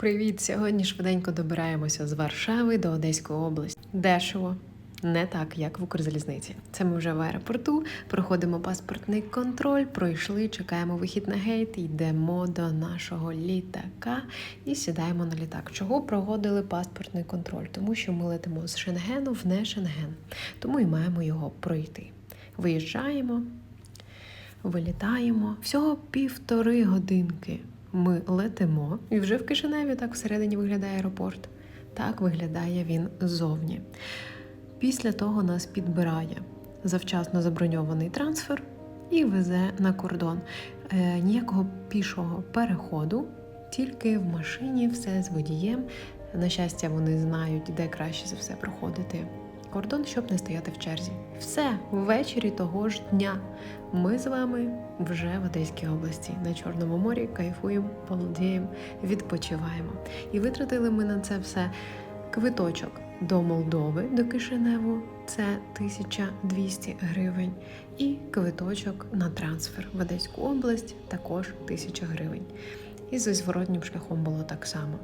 Привіт! Сьогодні швиденько добираємося з Варшави до Одеської області. Дешево. Не так, як в Укрзалізниці. Це ми вже в аеропорту, проходимо паспортний контроль, пройшли, чекаємо вихід на гейт, йдемо до нашого літака і сідаємо на літак. Чого проводили паспортний контроль? Тому що ми летимо з Шенгену в не Шенген, тому і маємо його пройти. Виїжджаємо, вилітаємо. Всього півтори годинки ми летимо, і вже в Кишиневі так всередині виглядає аеропорт. Так виглядає він ззовні. Після того нас підбирає завчасно заброньований трансфер і везе на кордон. Е, ніякого пішого переходу, тільки в машині все з водієм. На щастя, вони знають, де краще за все проходити кордон, щоб не стояти в черзі. Все ввечері того ж дня. Ми з вами вже в Одеській області на Чорному морі кайфуємо, полудіємо, відпочиваємо. І витратили ми на це все квиточок до Молдови, до Кишиневу це 1200 гривень, і квиточок на трансфер в Одеську область також 1000 гривень. І зі зворотнім шляхом було так само.